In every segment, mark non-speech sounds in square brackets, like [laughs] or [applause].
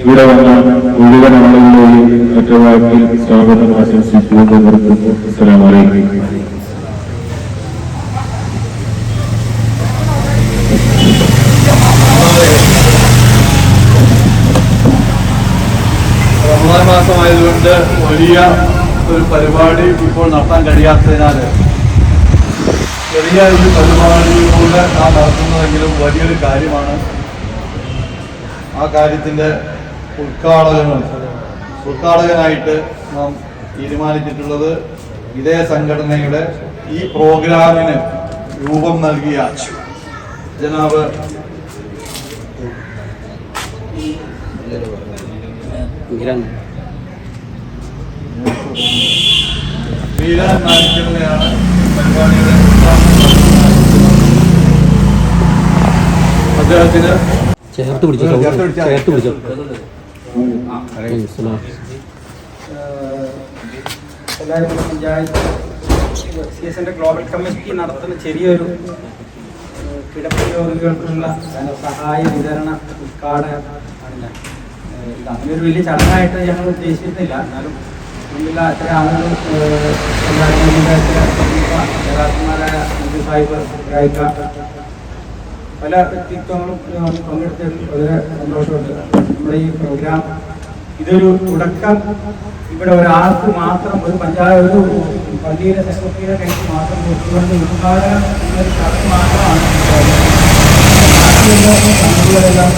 ഇവിടെ വന്ന മുഴുവൻ ആളുകളെയും ഒറ്റവാക്കിൽ സ്വാഗതം ആശംസിച്ചുകൊണ്ട് നിർത്തുന്നു. മാസമായതുകൊണ്ട് വലിയ ഒരു പരിപാടി ഇപ്പോൾ നടത്താൻ കഴിയാത്തതിനാൽ ചെറിയ ഒരു പരിപാടിയിലൂടെ നാം നടത്തുന്നതെങ്കിലും വലിയൊരു കാര്യമാണ് ആ കാര്യത്തിന്റെ ഉദ്ഘാടകങ്ങൾ ഉദ്ഘാടകനായിട്ട് നാം തീരുമാനിച്ചിട്ടുള്ളത് ഇതേ സംഘടനയുടെ ഈ പ്രോഗ്രാമിന് രൂപം നൽകിയ നാണിക്കുന്നതാണ് പരിപാടിയുടെ. അദ്ദേഹത്തിന് ചേർത്ത് പിടിച്ചോ ചേർത്ത് പിടിച്ചോ. എല്ലാവരും പഞ്ചായത്ത് സി ഗ്ലോബൽ കമ്മിറ്റി നടത്തുന്ന ചെറിയൊരു കിടപ്പ് രോഗികൾക്കുള്ള സഹായ വിതരണ ഉദ്ഘാടനം. ആണ് ഞാൻ ഇത് വലിയ ചടങ്ങായിട്ട് ഞങ്ങൾ ഉദ്ദേശിച്ചിട്ടില്ല എന്നാലും മുന്നിൽ അത്ര ആളുകൾ എല്ലാവരും മുന്നിൽ അത്ര നേതാക്കന്മാരായ മന്ത്രി സാഹിബ് ഗായിക്ക പല വ്യക്തിത്വങ്ങളും പങ്കെടുത്തതിൽ വളരെ സന്തോഷമുണ്ട്. നമ്മുടെ ഈ പ്രോഗ്രാം ഇതൊരു തുടക്കം. ഇവിടെ ഒരാൾക്ക് മാത്രം ഒരു പഞ്ചായത്ത് ഒരു പള്ളിയിലെ സെക്രട്ടറിയുടെ കയ്യിൽ മാത്രം കൊടുത്തുകൊണ്ട് ഉദ്ഘാടനം എന്നൊരു ചടങ്ങ് മാത്രമാണ് സംഗതികളെല്ലാം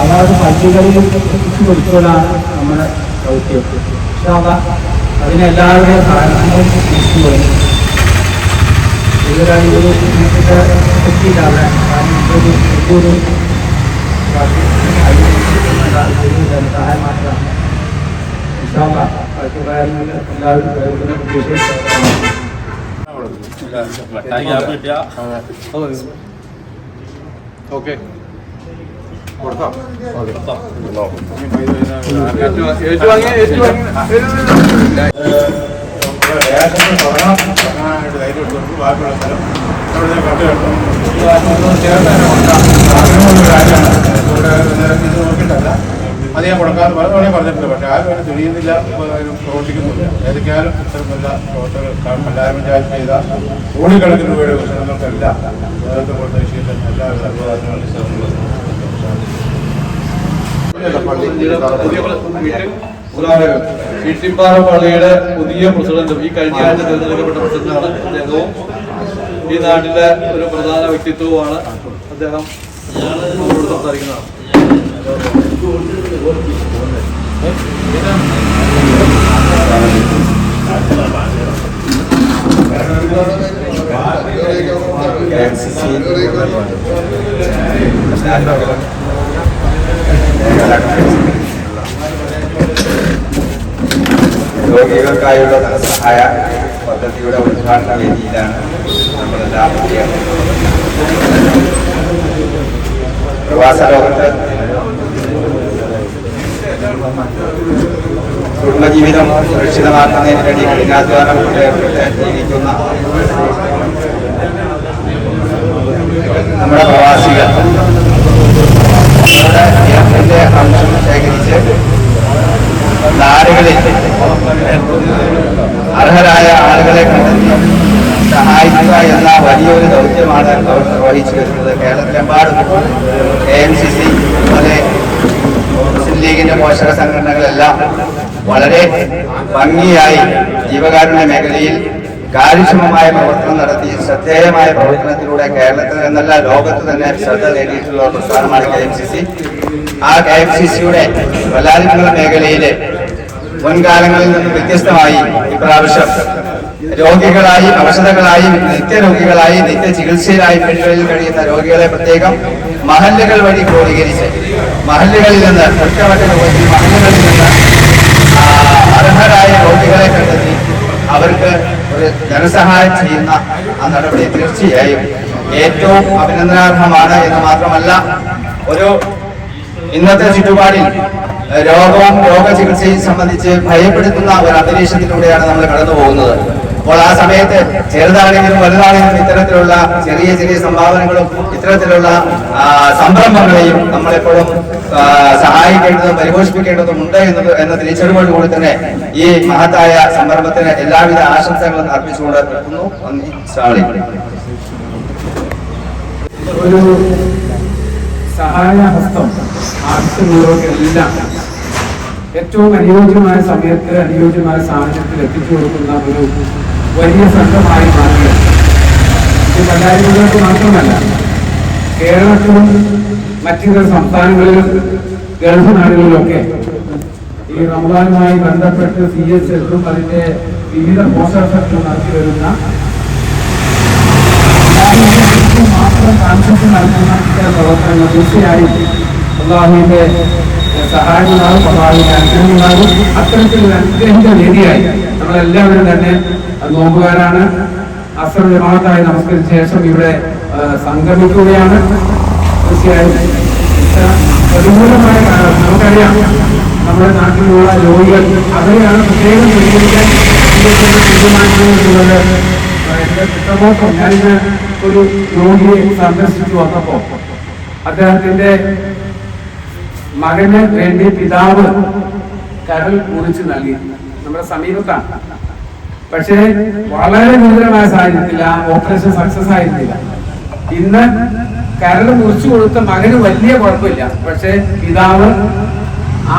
അതാത് പള്ളികളിൽ എത്തിച്ചു കൊടുക്കലാണ് നമ്മുടെ ദൗത്യം. പക്ഷേ അതിനെല്ലാവരുടെയും കാരണങ്ങളും തിരിച്ചുപോയി ഇവരാണ് ഒരു ഇതിനെ പറ്റിയിട്ടാണ് കാരണം ഇതൊരു വലിയൊരു സഹായം മാത്രമാണ് ഇൻഷാല്ലാ ബാക്കി കാര്യങ്ങൾ എല്ലാവരും കേൾക്കുന്ന ഓക്കെ ഏറ്റുവാങ്ങി ഏറ്റുവാങ്ങി അത് ഞാൻ കൊടുക്കാതെ പലതവണ പറഞ്ഞിട്ടുണ്ട് പക്ഷെ ആരും അതിന് തിരിയുന്നില്ല പ്രവർത്തിക്കുന്നില്ല ഏതൊക്കെയാലും ഇത്തരത്തിലുള്ള പ്രവർത്തകർ കല്ലായ പഞ്ചായത്ത് ചെയ്ത കോടിക്കണക്കിന് രൂപയുടെ കൊടുത്ത വിഷയത്തിൽ വീട്ടിമ്പാറ പള്ളിയുടെ പുതിയ പ്രസിഡന്റും ഈ കഴിഞ്ഞ ആഴ്ച തിരഞ്ഞെടുക്കപ്പെട്ട പ്രസിഡന്റാണ് അദ്ദേഹവും. ഈ നാട്ടിലെ ഒരു പ്രധാന വ്യക്തിത്വവുമാണ് അദ്ദേഹം. നമ്മളോട് സംസാരിക്കുന്നതാണ്. രോഗികൾക്കായുള്ള ധനസഹായ പദ്ധതിയുടെ ഉദ്ഘാടന വേദിയിലാണ് നമ്മളെല്ലാം പ്രവാസ ലോകത്ത് കുടുംബജീവിതം സുരക്ഷിതമാക്കുന്നതിന് വേണ്ടി കഠിനാധ്വാനം കൊണ്ട് ജീവിക്കുന്ന നമ്മുടെ പ്രവാസികൾ. നമ്മുടെ യന്ത്രത്തിന്റെ അംശം ശേഖരിച്ച് നാടുകളിൽ അർഹരായ ആളുകളെ കണ്ടെത്തി. സഹായിക്കുക എന്ന വലിയൊരു ദൗത്യമാണ് അവർ നിർവഹിച്ചു വരുന്നത് കേരളത്തിലെമ്പാടും കെ എൻ സി സി അതുപോലെ മുസ്ലിം ലീഗിന്റെ പോഷക സംഘടനകളെല്ലാം വളരെ ഭംഗിയായി ജീവകാരുണ്യ മേഖലയിൽ കാര്യക്ഷമമായ പ്രവർത്തനം നടത്തി. ശ്രദ്ധേയമായ പ്രവർത്തനത്തിലൂടെ കേരളത്തിൽ നിന്നല്ല ലോകത്ത് തന്നെ ശ്രദ്ധ നേടിയിട്ടുള്ള പ്രസ്ഥാനമാണ് കെ എം സി സി ആ കെ എം സി സിയുടെ വല്ലാതിക്കുള്ള മേഖലയിലെ മുൻകാലങ്ങളിൽ നിന്ന് വ്യത്യസ്തമായി ഇപ്രാവശ്യം രോഗികളായി അവശതകളായി നിത്യരോഗികളായി നിത്യ ചികിത്സയിലായി പെൺകളിൽ കഴിയുന്ന രോഗികളെ പ്രത്യേകം മഹല്ലുകൾ വഴി ക്രോഡീകരിച്ച് മഹല്ലുകളിൽ നിന്ന് രൂപത്തിൽ മഹല്ലുകളിൽ നിന്ന് അർഹരായ രോഗികളെ കണ്ടെത്തി അവർക്ക് ഒരു ധനസഹായം ചെയ്യുന്ന ആ നടപടി തീർച്ചയായും ഏറ്റവും അഭിനന്ദനാർഹമാണ് എന്ന് മാത്രമല്ല ഒരു ഇന്നത്തെ ചുറ്റുപാടിൽ രോഗവും രോഗചികിത്സയും സംബന്ധിച്ച് ഭയപ്പെടുത്തുന്ന ഒരു അന്തരീക്ഷത്തിലൂടെയാണ് നമ്മൾ കടന്നു പോകുന്നത്. അപ്പോൾ ആ സമയത്ത് ചെറുതാണെങ്കിലും വലുതാണെങ്കിലും ഇത്തരത്തിലുള്ള ചെറിയ ചെറിയ സംഭാവനകളും ഇത്തരത്തിലുള്ള സംരംഭങ്ങളെയും നമ്മളെപ്പോഴും സഹായിക്കേണ്ടതും പരിപോഷിപ്പിക്കേണ്ടതും ഉണ്ട് എന്നത് എന്ന തിരിച്ചറിവോട് കൂടി തന്നെ ഈ മഹത്തായ സംരംഭത്തിന് എല്ലാവിധ ആശംസകളും അർപ്പിച്ചുകൊണ്ട് നിർത്തുന്നു. നന്ദി. സ്വാളി സഹായഹസ്തം ആവശ്യമുള്ളവർക്കെല്ലാം ഏറ്റവും അനുയോജ്യമായ സമയത്ത് അനുയോജ്യമായ സാഹചര്യത്തിൽ എത്തിച്ചു കൊടുക്കുന്ന ഒരു വലിയ സംഘമായി മാറിയത് ഇത് കലാകാരികൾക്ക് മാത്രമല്ല കേരളത്തിലും മറ്റു സംസ്ഥാനങ്ങളിലും ഗൾഫ് നാടുകളിലൊക്കെ ഈ റമദാനുമായി ബന്ധപ്പെട്ട് സി എസ് എഫും അതിന്റെ വിവിധ പോഷകങ്ങളും നടത്തി വരുന്ന മാത്രം കാൺസെപ്റ്റ് ഇത്തരം പ്രവർത്തനങ്ങൾ തീർച്ചയായും അള്ളാഹുവിന്റെ സഹായങ്ങളാകും അള്ളാഹുവിന്റെ അനുഗ്രഹങ്ങളാകും അത്തരത്തിലൊരു അനുഗ്രഹിച്ച വേദിയായി നമ്മളെല്ലാവരും തന്നെ നോമ്പുകാരാണ്. അസർ ജമാഅത്തായി നമസ്കരിച്ച ശേഷം ഇവിടെ സംഗമിക്കുകയാണ്. തീർച്ചയായും പ്രതികൂലമായ നമുക്കറിയാം നമ്മുടെ നാട്ടിലുള്ള രോഗികൾ അവരെയാണ് പ്രത്യേകം പരിഗണിക്കാൻ തീരുമാനിക്കുന്നത് ഞാനിന്ന് ഒരു രോഗിയെ സന്ദർശിച്ചു വന്നപ്പോ അദ്ദേഹത്തിന്റെ മകന് വേണ്ടി പിതാവ് കരൾ കുറിച്ച് നൽകി. നമ്മുടെ സമീപത്താണ്. പക്ഷേ വളരെ ഗുരുതരമായ സാഹചര്യത്തിൽ ആ ഓപ്പറേഷൻ സക്സസ് ആയിരുന്നില്ല. ഇന്ന് കരൾ മുറിച്ചു കൊടുത്ത മകന് വലിയ കുഴപ്പമില്ല. പക്ഷേ പിതാവ് ആ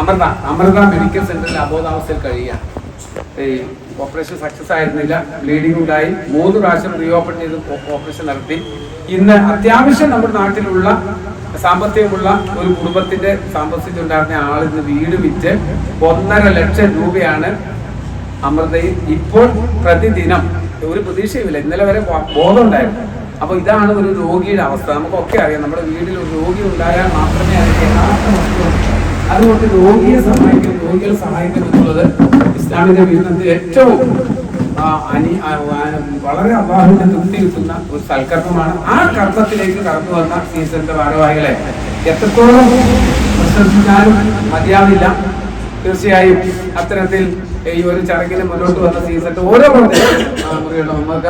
അമൃത അമൃത മെഡിക്കൽ സെന്ററിൽ അബോധാവസ്ഥയിൽ കഴിയുകയാണ്. ഈ ഓപ്പറേഷൻ സക്സസ് ആയിരുന്നില്ല. ബ്ലീഡിംഗ് ഉണ്ടായി. മൂന്ന് പ്രാവശ്യം റീഓപ്പൺ ചെയ്ത് ഓപ്പറേഷൻ നടത്തി. ഇന്ന് അത്യാവശ്യം നമ്മുടെ നാട്ടിലുള്ള സാമ്പത്തികമുള്ള ഒരു കുടുംബത്തിന്റെ സാമ്പത്തിക ഉണ്ടായിരുന്ന ആൾ ഇന്ന് വീട് വിറ്റ് ഒന്നര ലക്ഷം രൂപയാണ് അമൃതയിൽ ഇപ്പോൾ പ്രതിദിനം. ഒരു പ്രതീക്ഷയുമില്ല. ഇന്നലെ വരെ ബോധം ബോധമുണ്ടായിരുന്നു. അപ്പൊ ഇതാണ് ഒരു രോഗിയുടെ അവസ്ഥ. നമുക്കൊക്കെ അറിയാം. നമ്മുടെ വീട്ടിൽ ഒരു രോഗി ഉണ്ടായാൽ മാത്രമേ അറിയാം അതുകൊണ്ട് രോഗിയെ സഹായിക്കും രോഗികളെ സഹായിക്കും എന്നുള്ളത് ഇസ്ലാമിന്റെ വീട്ടിൽ ഏറ്റവും വളരെ അള്ളാഹുവിന്റെ തൃപ്തി കിട്ടുന്ന ഒരു സൽക്കർമ്മമാണ്. ആ കർമ്മത്തിലേക്ക് കടന്നു വന്ന സീസണിന്റെ ഭാരവാഹികളെ എത്രത്തോളം പ്രശംസിച്ചാലും മതിയാവില്ല. തീർച്ചയായും അത്തരത്തിൽ ഈ ഒരു ചടങ്ങിന് മുന്നോട്ട് വന്ന സീസണിന്റെ ഓരോ മുറിയുടെ മമ്മക്ക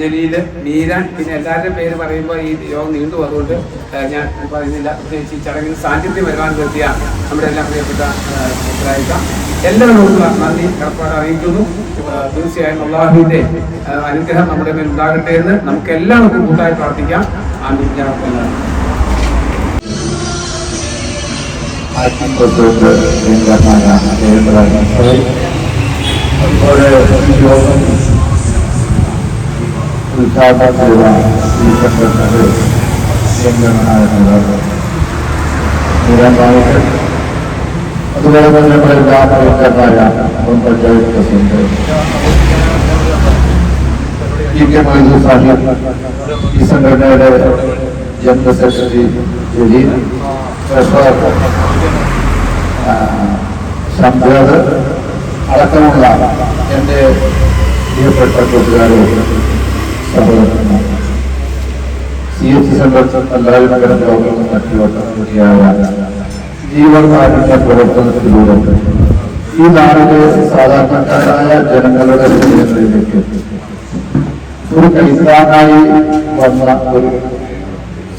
ജലീൽ മീരാൻ പിന്നെ എല്ലാവരുടെയും പേര് പറയുമ്പോൾ ഈ യോഗം നീണ്ടു അതുകൊണ്ട് ഞാൻ പറയുന്നില്ല. പ്രത്യേകിച്ച് ഈ ചടങ്ങിന് സാന്നിധ്യം വരുവാൻ നിർത്തിയ നമ്മുടെ എല്ലാം പ്രിയപ്പെട്ട ഉത്തരായിക്ക എല്ലാവരോടുള്ള നന്ദി കടപ്പാട് അറിയിക്കുന്നു തീർച്ചയായും അള്ളാഹുവിന്റെ അനുഗ്രഹം നമ്മുടെ മേൽ ഉണ്ടാകട്ടെ എന്ന് നമുക്ക് എല്ലാവർക്കും കൂട്ടായി പ്രാർത്ഥിക്കാം ആമീൻ ഞാൻ ആക്ടിംഗ് അതുപോലെ തന്നെ മുൻ panchayat president E K Mysore Sahib ഈ സംഘടനയുടെ ജനറൽ സെക്രട്ടറി ജലീൽ ട്രഷറർ ശബ്ദത് അടക്കമുള്ള എന്റെ പ്രിയപ്പെട്ട കൂട്ടുകാരെ സഹോദരന്മാർ സി എച്ച് സെന്റർ എല്ലാവരും നഗരം ഗവർണർ മറ്റു വട്ടം കൂടിയായ ജീവകാരുണ്യ പ്രവർത്തനത്തിലൂടെ ഈ നാടിലെ സാധാരണക്കാരായ ജനങ്ങളുടെ ഹൃദയങ്ങളിലേക്ക് ഒരു കൈത്താനായി വന്ന ഒരു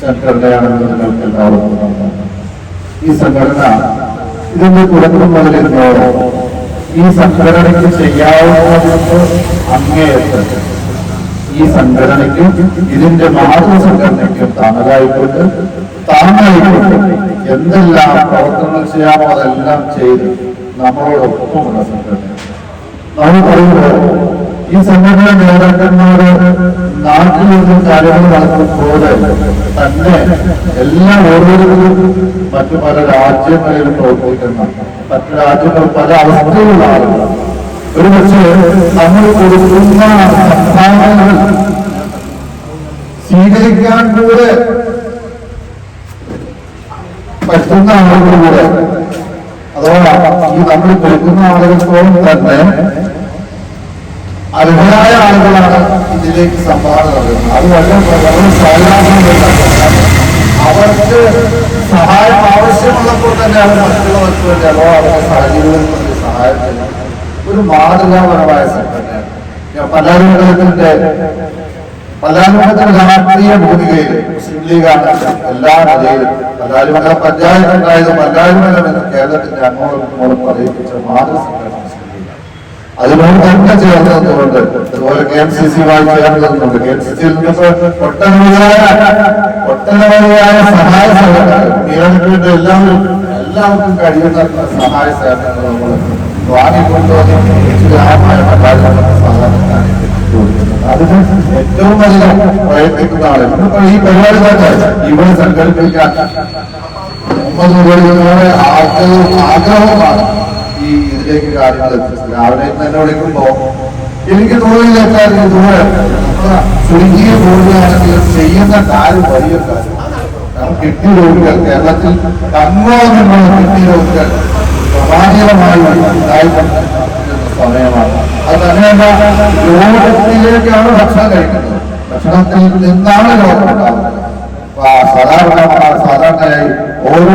സംഘടനയാണെന്ന് നിങ്ങൾക്ക് എല്ലാവർക്കും. ഈ സംഘടന ഇതിന്റെ തുടക്കം മുതലിരുന്നോ ഈ സംഘടനയ്ക്ക് ചെയ്യാവുന്ന അങ്ങേയത്ത് ഈ സംഘടനയ്ക്കും ഇതിന്റെ മാതൃ സംഘടനയ്ക്കും താങ്ങലായിക്കൊണ്ട് താങ്ങായിക്കൊണ്ട് എന്തെല്ലാം പ്രവർത്തനങ്ങൾ ചെയ്യാമോ അതെല്ലാം ചെയ്ത് നമ്മളോടൊപ്പമുള്ള സംഘടന നമ്മൾ പറയുന്നത് ഈ സംഘടന കാര്യങ്ങൾ തന്നെ എല്ലാ ഓരോരുത്തരും മറ്റു പല രാജ്യങ്ങളിലും പ്രവർത്തിക്കുന്ന മറ്റു രാജ്യങ്ങൾ പല അവസ്ഥയിലുള്ള ആളുകളാണ്. ഒരു പക്ഷേ നമ്മൾ കൊടുക്കുന്ന സ്വീകരിക്കാൻ കൂടെ പറ്റുന്ന ആളുകളിലൂടെ അഥവാ ഈ നമ്മൾ കൊടുക്കുന്ന ആളുകൾക്കോളം തന്നെ അർഹരായ ആളുകളാണ് ഇതിലേക്ക് സംഭാവന നൽകുന്നത് അത് വളരെ അവർക്ക് സഹായം ആവശ്യമുള്ളപ്പോൾ തന്നെ അവർ മറ്റുള്ളവർക്ക് വേണ്ടി അഥവാ അവരുടെ സാഹചര്യങ്ങൾക്ക് വേണ്ടി സഹായം ചെയ്യുന്നു ഒരു മാതൃകാപരമായ സംഘടനയാണ് ഞാൻ പല്ലാരിമംഗലത്തിന്റെ രാഷ്ട്രീയ ഭൂമികയിൽ മുസ്ലിം എല്ലാ നിലയിലും പല്ലാരിമംഗലം പഞ്ചായത്ത് ഉണ്ടായത് പല്ലാരിമംഗലം എന്ന് കേരളത്തിന്റെ അങ്ങോളം ഇങ്ങോളം ലീഗാണ് അതിനോട് തന്നെ ചേർന്ന് നിന്നുകൊണ്ട് അതുപോലെ കെ എം സി സിയുമായി ചേർന്ന് നിന്നുകൊണ്ട് കെ എം സി സിയിൽ ഒട്ടനവധിയായ ഒട്ടനവധിയായ സഹായ സഹകരണങ്ങൾ നിയമത്തിന്റെ എല്ലാവരും എല്ലാവർക്കും കഴിയുന്ന സഹായ സഹകരണങ്ങൾ നമ്മൾ വാങ്ങിക്കൊണ്ടുവന്ന് ലാഭമായ പങ്കാളിത്തം സാധാരണക്കാരെ കൊടുക്കുന്നത് അതിന് ഏറ്റവും വലിയ പ്രയത്നിക്കുന്ന ആളെ ഇന്നിപ്പോ ഈ പരിപാടി തന്നെ ഇവിടെ സംഘടിപ്പിക്കാൻ മുമ്പ് മുതലുള്ള ആഗ്രഹവും ആഗ്രഹവുമാണ് ഈ ഇതിലേക്ക് കാര്യങ്ങൾ എത്തിച്ചത് രാവിലെ തന്നെ വിളിക്കുമ്പോ എനിക്ക് തോന്നിയില്ലാത്ത ദൂരെ ചുരുങ്ങിയ പോവുകയാണെങ്കിലും ചെയ്യുന്ന കാര്യം വലിയ കാര്യം കാരണം കിഡ്നി രോഗികൾ കേരളത്തിൽ കണ്ണോന്നുള്ള കിഡ്നി രോഗികൾ പ്രധാനമായി ഉണ്ടായിക്കൊണ്ടിരിക്കുന്ന സമയമാണ് അത് തന്നെയല്ല രോഗത്തിലേക്കാണ് ഭക്ഷണം കഴിക്കുന്നത് ഭക്ഷണത്തിൽ നിന്നാണ് രോഗം ഉണ്ടാകുന്നത് ആ സാധാരണ സാധാരണയായി ഓരോ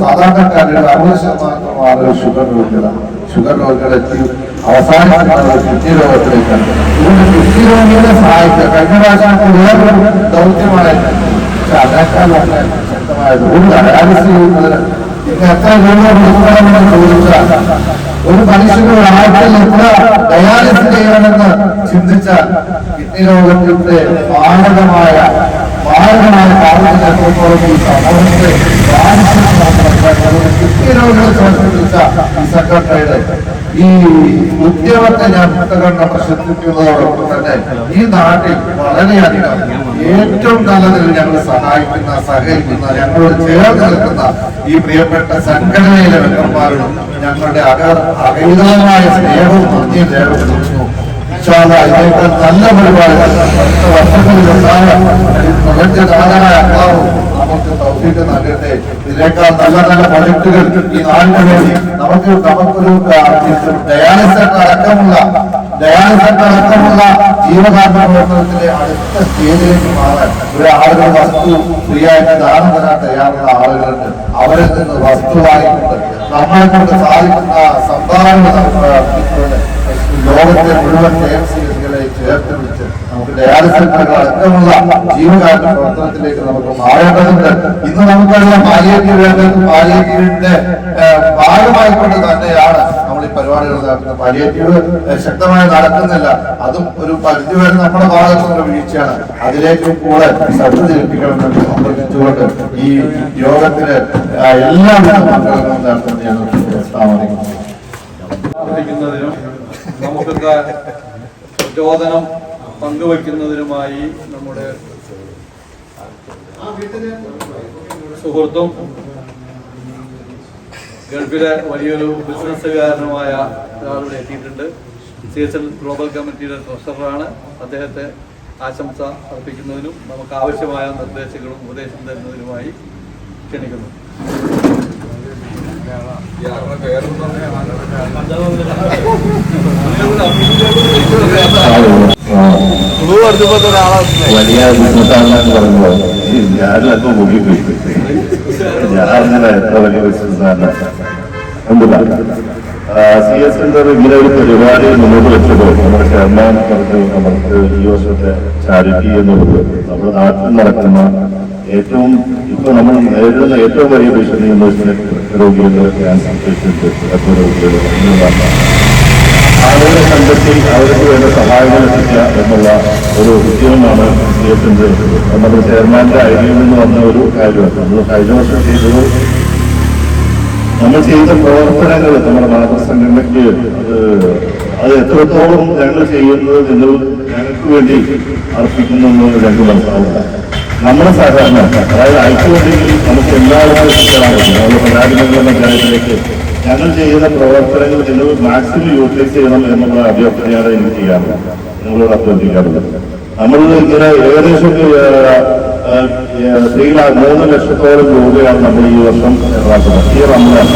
സാധാരണക്കാരുടെ അറുപത് ശതമാനം ആളുകൾ ഷുഗർ രോഗികളാണ് ഷുഗർ രോഗികളെത്തി അവസാനിക്കുന്നത് കിഡ്നി രോഗത്തിലേക്കാണ് ഇതുകൊണ്ട് കിഡ്നി രോഗികളെ സഹായിക്കുക കഴിഞ്ഞ പ്രാവശ്യം വേറൊരു ദൗത്യമായിരുന്നു പക്ഷെ അതിനേക്കാളൊക്കെ ശക്തമായത് ഒരു ഡയാലിസിസ് ചെയ്യുന്നതിന് ഇന്ന് എത്ര ഒരു മനുഷ്യന് ആഴ്ചയിൽ എത്ര ഡയാലിസ് ചെയ്യണമെന്ന് ചിന്തിച്ച കിഡ്നി രോഗത്തിന്റെ മാരകമായ മാരകമായ എത്രത്തോളം ഈ സമൂഹത്തെ കിഡ്നി സംബന്ധിച്ച സെക്രട്ടറിയുടെ ഈ ഉദ്യമത്തെ ഞാൻ മുക്തകണ്ഠ പ്രശംസിക്കുന്നതോടൊപ്പം തന്നെ ഈ നാട്ടിൽ വളരെയധികം ഏറ്റവും നല്ലതിൽ ഞങ്ങൾ സഹായിക്കുന്ന സഹകരിക്കുന്ന ഞങ്ങളോട് ചേർന്ന് നിൽക്കുന്ന ഈ പ്രിയപ്പെട്ട സംഘടനയിലെ മെമ്പർമാരോടും ഞങ്ങളുടെ അക അകൈതമായ സ്നേഹവും നന്ദിയും രേഖപ്പെടുത്തുന്നു. നല്ല പരിപാടികൾ അടുത്ത വർഷങ്ങളിൽ ഉണ്ടാകാം പ്രപഞ്ച അള്ളാഹു നമുക്ക് തൗഫീഖ് നൽകട്ടെ. ഇതിനേക്കാൾ നല്ല നല്ല ഈ നാടിന് വേണ്ടി നമുക്ക് നമുക്കൊരു ഡയാലിസിസ് അടക്കമുള്ള ഡയാലിസിസ് അടക്കമുള്ള ജീവകാരണ പ്രവർത്തനത്തിലെ അടുത്ത സ്റ്റേജിലേക്ക് മാറാൻ ഒരു ആളുകൾ വസ്തു ഫ്രീ ആയിട്ട് ദാനം തരാൻ തയ്യാറുള്ള ആളുകളുണ്ട്. അവരിൽ നിന്ന് വസ്തുവായിക്കൊണ്ട് നമ്മളെ കൊണ്ട് സാധിക്കുന്ന സംഭാവന ലോകത്തെ മുഴുവൻ കെ എം സി എസുകളെ ചേർത്ത് പിടിച്ച് നമുക്ക് ഡയാലിസിസ് അടക്കമുള്ള ജീവകാരണ പ്രവർത്തനത്തിലേക്ക് നമുക്ക് മാറേണ്ടതുണ്ട്. ഇന്ന് നമുക്കറിയാം പാലിയേറ്റീവ് വേണ്ടത് പാലിയേറ്റീവിന്റെ ഭാഗമായിക്കൊണ്ട് തന്നെയാണ് നമ്മൾ ഈ പരിപാടികൾ നടക്കുന്നത് പാലിയേറ്റീവ് ശക്തമായി നടക്കുന്നില്ല അതും ഒരു പരിധി വരെ നമ്മുടെ ഭാഗത്തുള്ള വീഴ്ചയാണ്. അതിലേക്ക് കൂടെ ശ്രദ്ധ തിരിപ്പിക്കണമെന്ന് സംബന്ധിച്ചുകൊണ്ട് ഈ യോഗത്തിന് എല്ലാ നടത്തുന്ന ഞാൻ നമുക്കൊക്കെ പ്രചോദനം പങ്കുവയ്ക്കുന്നതിനുമായി നമ്മുടെ സുഹൃത്തും ഗൾഫിലെ വലിയൊരു ബിസിനസ്സുകാരനുമായ ഒരാളിവിടെ എത്തിയിട്ടുണ്ട്. സി എസ് എൽ ഗ്ലോബൽ കമ്മിറ്റിയുടെ ട്രഷററാണ്. അദ്ദേഹത്തെ ആശംസ അർപ്പിക്കുന്നതിനും നമുക്ക് ആവശ്യമായ നിർദ്ദേശങ്ങളും ഉപദേശം തരുന്നതിനുമായി ക്ഷണിക്കുന്നു. [laughs] വലിയ ബിസിനസ്സാണെന്ന് പറയുമ്പോൾ ഞാനൊക്കെ മുങ്ങിപ്പോയി. ഞാനങ്ങനെ എത്ര വലിയ ബിസിനസ്സാണ് സി എസ് സെന്റർ ഇങ്ങനെ ഒരു പരിപാടി മുന്നോട്ട് വെച്ചപ്പോൾ നമ്മുടെ ചെയർമാൻ പറഞ്ഞു നമുക്ക് ഈ വർഷത്തെ ചാരിറ്റി എന്നുള്ളത് നമ്മുടെ നാട്ടിൽ നടക്കുന്ന ഏറ്റവും ഇപ്പൊ നമ്മൾ നേരിടുന്ന ഏറ്റവും വലിയ ഭീഷണി എന്ന് വെച്ചാൽ രോഗികൾ ക്യാൻസർ പേഷ്യൻസ് രോഗികൾ ആളുകളെ കണ്ടെത്തി അവർക്ക് വേണ്ട സഹായങ്ങൾ എത്തിക്കുക എന്നുള്ള ഒരു ഉദ്യമമാണ് ചെയ്തിട്ടുണ്ട് നമ്മുടെ ചെയർമാന്റെ ഐഡിയയിൽ നിന്ന് വന്ന ഒരു കാര്യമാണ്. നമ്മൾ കഴിഞ്ഞ വർഷം ചെയ്തത് നമ്മൾ ചെയ്ത പ്രവർത്തനങ്ങൾ നമ്മുടെ മാതൃസംഘടനയ്ക്ക് അത് എത്രത്തോളം ഞങ്ങൾ ചെയ്യുന്നത് നിങ്ങൾ ഞങ്ങൾക്ക് വേണ്ടി അർപ്പിക്കുന്നു ഞങ്ങൾക്ക് മനസ്സിലാവില്ല നമ്മുടെ സാധാരണ അതായത് ഐക്യമുണ്ടെങ്കിൽ നമുക്ക് എല്ലാവർക്കും നമ്മുടെ പരാതികളുടെ പഞ്ചായത്തിലേക്ക് ഞങ്ങൾ ചെയ്യുന്ന പ്രവർത്തനങ്ങൾ നിങ്ങൾ മാക്സിമം യൂട്ടിലൈസ് ചെയ്യണം എന്നുള്ള അഭ്യർത്ഥനയാണ് എനിക്ക് ചെയ്യാറുള്ളത് നിങ്ങളോട് അഭ്യർത്ഥിക്കാറുള്ളത്. നമ്മൾ ഇങ്ങനെ ഏകദേശം ലാ- മൂന്ന് ലക്ഷത്തോളം രൂപയാണ് നമ്മൾ ഈ വർഷം ഈ റംസാൻ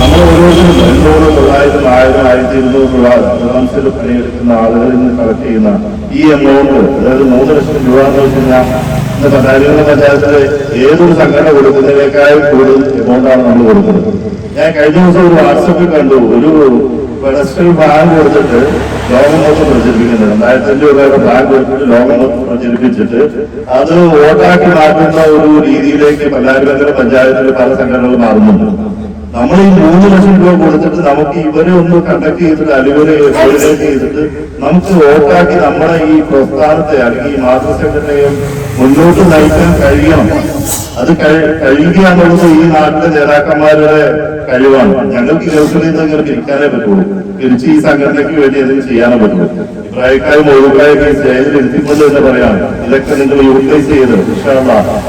നമ്മൾ ഓരോരുത്തരും എണ്ണൂറ് തൊള്ളായിരത്തി ആയിരം ആയിരത്തി ഇരുന്നൂറ് രൂപ അഡ്വാൻസിൽ പണിയെടുക്കുന്ന ആളുകളിൽ നിന്ന് കളക്ട് ചെയ്യുന്ന ഈ എമൗണ്ട് അതായത് മൂന്ന് ലക്ഷം രൂപ എന്ന് വെച്ച് കഴിഞ്ഞാൽ ഇന്ന് പട്ടാരികളുടെ പഞ്ചായത്തിൽ ഏതൊരു സംഘടന കൊടുക്കുന്നതിനേക്കാൾ കൂടുതൽ എമൗണ്ടാണ് നമ്മൾ കൊടുക്കുന്നത്. ഞാൻ കഴിഞ്ഞ ദിവസം ഒരു വാട്സപ്പിൽ കണ്ടു ഒരു പെഡസ്ട്രൽ ബാങ്ക് കൊടുത്തിട്ട് ലോകം മൊത്തം പ്രചരിപ്പിക്കുന്നത് രണ്ടായിരത്തി അഞ്ച് രൂപയുടെ ബാങ്ക് കൊടുത്തിട്ട് ലോകം മൊത്തം പ്രചരിപ്പിച്ചിട്ട് അത് വോട്ടാക്കി മാറ്റുന്ന ഒരു രീതിയിലേക്ക് പല്ലാരിമംഗലം പഞ്ചായത്തിൽ പല സംഘടനകൾ മാറുന്നുണ്ട്. നമ്മൾ ഈ മൂന്ന് ലക്ഷം രൂപ കൊടുത്തിട്ട് നമുക്ക് ഇവരെ ഒന്ന് കണ്ടക്ട് ചെയ്തിട്ട് അലുവരെ കോർഡിനേറ്റ് ചെയ്തിട്ട് നമുക്ക് വോട്ടാക്കി നമ്മുടെ ഈ പ്രസ്ഥാനത്തെ അല്ലെങ്കിൽ ഈ മാതൃസംഘടനയെ മുന്നോട്ട് നയിക്കാൻ കഴിയണം. അത് കഴി- കഴിയുക എന്നുള്ളത് ഈ നാട്ടിലെ നേതാക്കന്മാരുടെ കഴിവാണ്. ഞങ്ങൾക്ക് ഗൾഫിൽ നിന്ന് ഇങ്ങനെ പിരിക്കാനേ പറ്റുള്ളൂ. തിരിച്ച് ഈ സംഘടനയ്ക്ക് വേണ്ടി എന്തെങ്കിലും ചെയ്യാനേ പറ്റുള്ളൂ. പ്രായക്കാരും ഒഴിവായൊക്കെ സ്റ്റേജിൽ എത്തിക്കൊണ്ട് എന്ന് പറയാം ഇതൊക്കെ നിങ്ങൾ യൂട്ടിലൈസ് ചെയ്ത്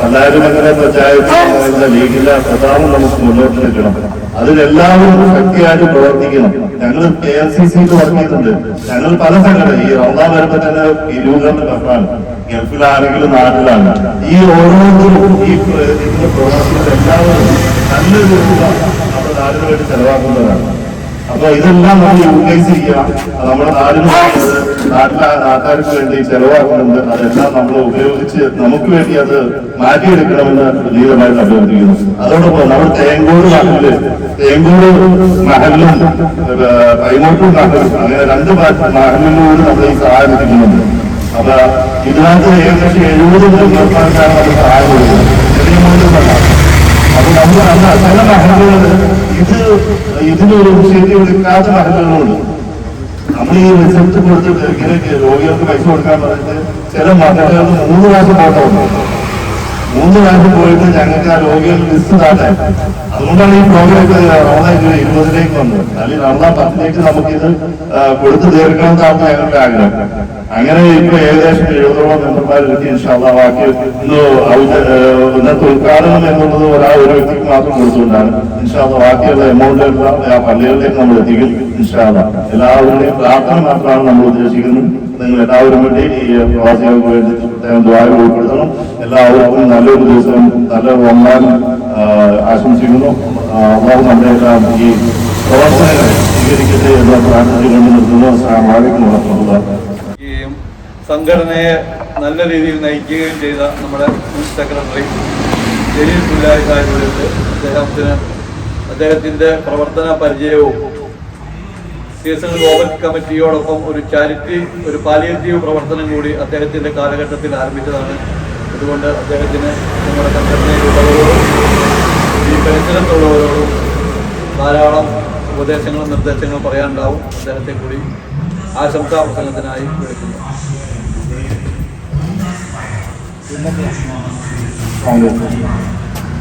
എല്ലാവരും അങ്ങനെ പഞ്ചായത്ത് ലീഗില്ല. പ്രധാനം നമുക്ക് മുന്നോട്ട് നിൽക്കണം. അതിലെല്ലാവരും ശക്തിയായിട്ട് പ്രവർത്തിക്കണം. ഞങ്ങൾ കെ എസ് സി സിയിൽ പറഞ്ഞിട്ടുണ്ട് ഞങ്ങൾ പല സംഘടന ഈ ഒന്നാം വരുമ്പോ തന്നെ ഇരുപത് കപ്പാണ്. ഗൾഫിലാണെങ്കിലും നാട്ടിലാണ്. ഈ ഓരോരുത്തരും ഈ പ്രവർത്തിക്കുന്ന എല്ലാവരും നല്ലൊരു തുക നമ്മുടെ നാടിന് വേണ്ടി ചെലവാക്കുന്നവരാണ് അപ്പൊ ഇതെല്ലാം നമ്മൾ യൂട്ടിലൈസ് ചെയ്യുക. നമ്മുടെ നാടിന് നാട്ടിലെ നാട്ടുകാർക്ക് വേണ്ടി ചെലവാക്കുന്നുണ്ട്. അതെല്ലാം നമ്മൾ ഉപയോഗിച്ച് നമുക്ക് വേണ്ടി അത് മാറ്റിയെടുക്കണമെന്ന് പ്രതീകമായിട്ട് അഭ്യർത്ഥിക്കുന്നു. അതോടൊപ്പം നമ്മൾ തേങ്കോട് മഹലിൽ തേങ്കോട് മഹലും കൈമോട്ടൂർ മഹലും അങ്ങനെ രണ്ട് മഹലിനോട് നമ്മൾ ഈ സഹായം എത്തിക്കുന്നുണ്ട് അപ്പൊ ഇതിനകത്ത് ഏകദേശം എഴുപത് നിർമ്മാണക്കാരാണ് നമ്മൾ സഹായം കൊടുക്കുന്നത്. അപ്പൊ നമ്മൾ അന്ന് ചില മഹലുകൾ ഇത് ഇതിനൊരു ഇനിഷ്യേറ്റീവ് എടുക്കാത്ത മഹലുകളുണ്ട് നമ്മൾ ഈ റിസൾട്ട് കൊടുത്തിട്ട് ഇങ്ങനെ രോഗികൾക്ക് പൈസ കൊടുക്കാൻ പറഞ്ഞിട്ട് ചില മാറ്റങ്ങൾ മൂന്ന് മാസം പോട്ടുണ്ട് മൂന്ന് പ്രാവശ്യം പോയിട്ട് ഞങ്ങൾക്ക് ആ രോഗികൾ ലിസ്റ്റ് താട്ടെ അതുകൊണ്ടാണ് ഈ പ്രോഗ്രാം റമദാൻ ഇരുപതിലേക്ക് വന്നത്. അല്ലെങ്കിൽ റമദാൻ പത്തിലേക്ക് നമുക്കിത് കൊടുത്തു തീർക്കണമെന്നാണ് ഞങ്ങളുടെ ആഗ്രഹം. അങ്ങനെ ഇപ്പൊ ഏകദേശം എഴുപതോളം മെമ്പർമാർ കിട്ടി ഇൻഷാല്ലാ ബാക്കി ഇന്ന് ഇന്നത്തെ ഉദ്ഘാടനം എന്നുള്ളത് ഒരാൾ ഒരു വ്യക്തിക്ക് മാത്രം കൊടുത്തുകൊണ്ടാണ്. ഇൻഷാല്ല ബാക്കിയുള്ള എമൗണ്ട് എല്ലാം ആ പള്ളികളിലേക്ക് നമ്മൾ എത്തിക്കും ഇൻഷാല്ല എല്ലാവരുടെയും പ്രാർത്ഥന മാത്രമാണ് നമ്മൾ ഉദ്ദേശിക്കുന്നത്. നിങ്ങൾ എല്ലാവരും വേണ്ടി ഈ പ്രവാസികൾക്ക് വേണ്ടി ദ്വാരം ഉൾപ്പെടുത്തണം. എല്ലാവർക്കും നല്ലൊരു ദിവസം നല്ല ഒന്നാൻ ആശംസിക്കുന്നു. അള്ളാഹു നമ്മുടെ ഈ പ്രവർത്തനങ്ങൾ സ്വീകരിക്കട്ടെ എന്ന് പ്രാർത്ഥിച്ചുകൊണ്ട് നിർത്തുന്നു. സംഘടനയെ നല്ല രീതിയിൽ നയിക്കുകയും ചെയ്ത നമ്മുടെ മുൻ സെക്രട്ടറി ജലീൽ പുല്ലായി സാഹിബ് അദ്ദേഹത്തിന് അദ്ദേഹത്തിന്റെ പ്രവർത്തന പരിചയവും സി എസ് എൻ ഗ്ലോബൽ കമ്മിറ്റിയോടൊപ്പം ഒരു ചാരിറ്റി ഒരു പാലിയേറ്റീവ് പ്രവർത്തനം കൂടി അദ്ദേഹത്തിന്റെ കാലഘട്ടത്തിൽ ആരംഭിച്ചതാണ്. അതുകൊണ്ട് അദ്ദേഹത്തിന് നമ്മുടെ സംഘടനയിലുള്ളവരോടും ഈ പരിസരത്തുള്ളവരോടും ധാരാളം ഉപദേശങ്ങളും നിർദ്ദേശങ്ങളും പറയാനുണ്ടാവും. അദ്ദേഹത്തെ കൂടി ആശംസാ പ്രസംഗത്തിനായി വിളിക്കുന്നു.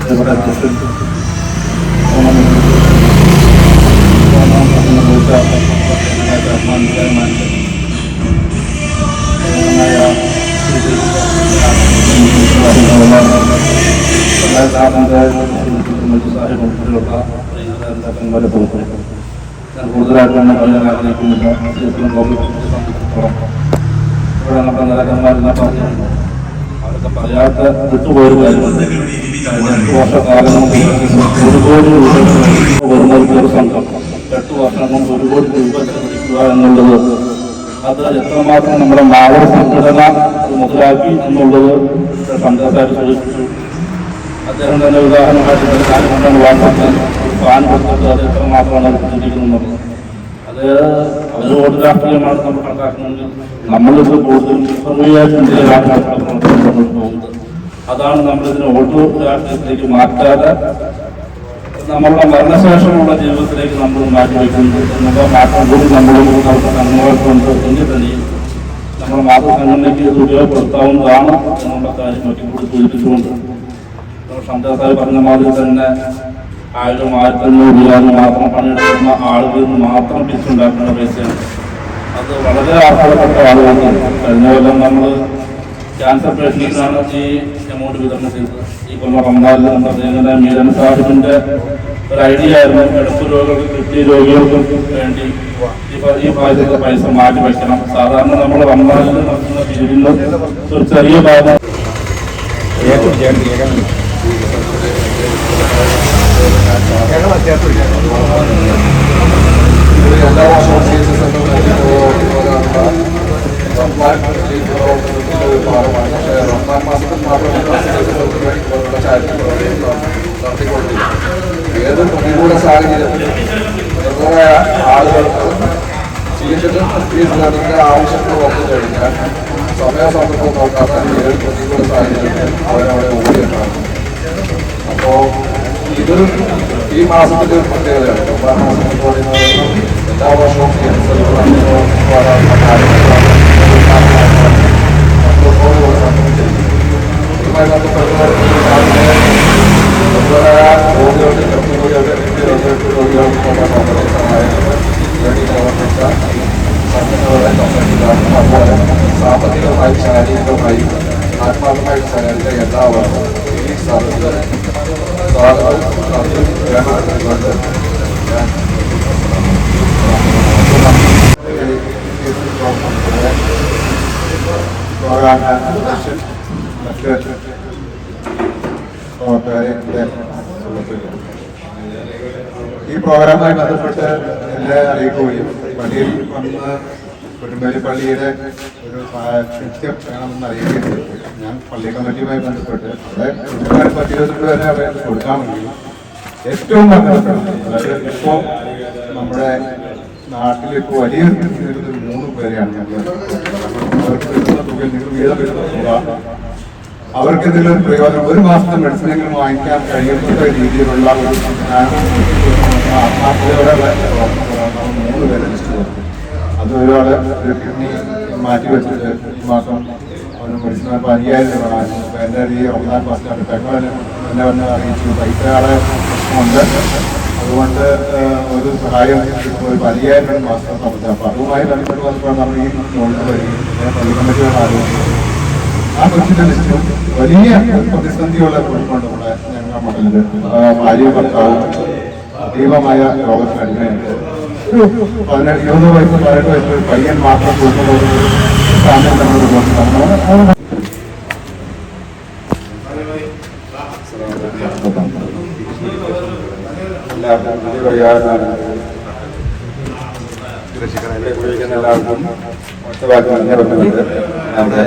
കൂടുതലായിട്ടൊന്നും പറയാൻ ആഗ്രഹിക്കുന്നില്ല ശേഷം ഇവിടെ നമ്മുടെ നേതാക്കന്മാരെല്ലാം പറഞ്ഞു അവരൊക്കെ പറയാത്ത വിട്ടുപോയൊരു കാര്യമുണ്ട് എട്ട് വർഷക്കാലം കൊണ്ട് ഒരു കോടി രൂപ വരുന്ന ഒരു ചെറുസംഘം വർഷം കൊണ്ട് ഒരു കോടി രൂപ ചെലവഴിക്കുക എന്നുള്ളത് അത് എത്രമാത്രം നമ്മുടെ മാവർ സംഘടന മുതലാക്കി എന്നുള്ളത് സന്തോഷമായിട്ട് സൂചിപ്പിച്ചു അദ്ദേഹം തന്നെ ഉദാഹരണമായിട്ട് കാര്യം കൊണ്ടാണ് ഒരു ഫാൻ കൊടുത്തിട്ട് അത് എത്രമാത്രമാണ് അവർ ചിന്തിക്കുന്നത് അത് അവർ വോട്ട് രാഷ്ട്രീയമാണ് നമ്മൾ കണക്കാക്കുന്നത്. നമ്മളിത് കൂടുതലും സർവീയ രാഷ്ട്രീയ പോകുന്നത് അതാണ് നമ്മളിതിനെ വോട്ട് രാഷ്ട്രീയത്തിലേക്ക് മാറ്റാതെ നമ്മളുടെ മരണശേഷമുള്ള ജീവിതത്തിലേക്ക് നമ്മൾ മാറ്റി എന്നുള്ള മാറ്റം കൂടി നമ്മളും നമുക്ക് സംഘങ്ങൾക്കുണ്ട് എങ്കിൽ തന്നെയും നമ്മുടെ മാതൃസംഘടനയ്ക്ക് ഇത് ഉപയോഗപ്പെടുത്താവുന്നതാണ് എന്നുള്ള കാര്യം മറ്റും കൂടി സൂചിപ്പിച്ചുകൊണ്ട്. ഷംദാസായി പറഞ്ഞ മാതിരി തന്നെ ആയിരം ആയിരത്തഞ്ഞൂറ് രൂപ മാത്രം പണിയെടുക്കുന്ന ആളുകളിൽ നിന്ന് മാത്രം പിരിച്ചുണ്ടാക്കുന്ന പൈസയാണ്. അത് വളരെ അർഹതപ്പെട്ട ആളുകൾ കഴിഞ്ഞ കൊല്ലം നമ്മൾ ക്യാൻസർ പേഷ്യൻസിനാണ് ഈ എമൗണ്ട് വിതരണം ചെയ്തത് ഈ കൊല്ലം റമദാനിൽ നമ്മൾ ചെയ്യുന്നത് മീരൻ സാഹിബിന്റെ ഒരു ഐഡിയ ആയിരുന്നു. എടുപ്പ് രോഗികൾക്ക് കിട്ടിയ രോഗികൾക്കും വേണ്ടി ഈ പ്രായത്തിൽ പൈസ മാറ്റി വയ്ക്കണം സാധാരണ നമ്മൾ റമദാനിൽ നടത്തുന്ന വീടിൽ ഒരു ചെറിയ ഭാഗം എല്ലാ വർഷവും സി എസ് എസ് എന്ന ഭാഗമാണ് റമദാൻ മാസത്തിൽ മാത്രമല്ല ചാരിറ്റി നടത്തിക്കൊണ്ടിരിക്കുന്നത് ഏത് പ്രതികൂല സാഹചര്യത്തിലും നിർദ്ധരായ ആളുകൾക്ക് ചികിത്സകൾ ഫീസിനതിന്റെ ആവശ്യങ്ങൾ വന്നു കഴിഞ്ഞാൽ സമയ സന്ദർഭം നോക്കാത്ത ഏത് പ്രതികൂല സാഹചര്യത്തിൽ അവരവിടെ ഓടിയുണ്ടാകും അപ്പോൾ ഇത് ഈ മാസത്തിന്റെ ഒരു പ്രത്യേകതയാണ് റമദാൻ മാസം എന്ന് പറയുന്നത് എല്ലാ വർഷവും വന്ന് കുടുംബലി പള്ളിയുടെ ഒരു കൃത്യം വേണമെന്ന് അറിയിക്കുന്നത് ഞാൻ പള്ളി കമ്മിറ്റിയുമായി ബന്ധപ്പെട്ട് അവിടെ കുട്ടികളെ പത്തിരുപത്തിരണ്ട് പേരെ അവിടെ വേണ്ടി ഏറ്റവും അതായത് ഇപ്പോൾ നമ്മുടെ നാട്ടിൽ ഇപ്പോൾ വലിയ മൂന്ന് പേരെയാണ് ഞങ്ങൾ അവർക്ക് കിട്ടുന്ന തുകയിൽ പ്രയോജനം ഒരു മാസത്തെ മെഡിസിനെങ്കിലും വാങ്ങിക്കാൻ കഴിയുന്ന രീതിയിലുള്ള ഒരു ആത്മാർത്ഥതയോടെ മൂന്ന് പേരെ ലിസ്റ്റ് കൊടുത്തു അത് ഒരാൾ ഒരു കിഡ്നി മാറ്റി വെച്ചിട്ട് ഈ മാസം മെഡിസിൻ ഇപ്പോൾ അയ്യായിരം രൂപ അപ്പോൾ എന്റെ ഈ ഒന്നാം പെങ്ങളെ എന്നെ വന്ന് അറിയിച്ചു. പൈസയുടെ പ്രശ്നമുണ്ട് അതുകൊണ്ട് ഒരു സഹായം ഒരു അയ്യായിരം രൂപ മാസം സംബന്ധിച്ചു അപ്പോൾ അതുമായി ബന്ധപ്പെട്ട് വന്നപ്പോൾ നമ്മൾ ഈ ആ കൊച്ചിന്റെ ലിസ്റ്റും വലിയ പ്രതിസന്ധിയുള്ള കുടുംബമുണ്ട് നമ്മുടെ ഞങ്ങളുടെ മണ്ഡലത്തിൽ ഭാര്യ ഭർത്താവും അതീവമായ രോഗത്തിന് പതിനെട്ട് ഇരുപത് വയസ്സ് പതിനെട്ട് വയസ്സ് ഒരു പയ്യൻ മാത്രം സാമ്യം റിപ്പോർട്ട് എല്ലാവർക്കും വലിയ പരിഹാരമാണ് കൃഷിക്കടയിലെ ഉപയോഗിക്കുന്ന എല്ലാവർക്കും ഒറ്റവാക്കി നന്ദി പറഞ്ഞുകൊണ്ട് നമ്മുടെ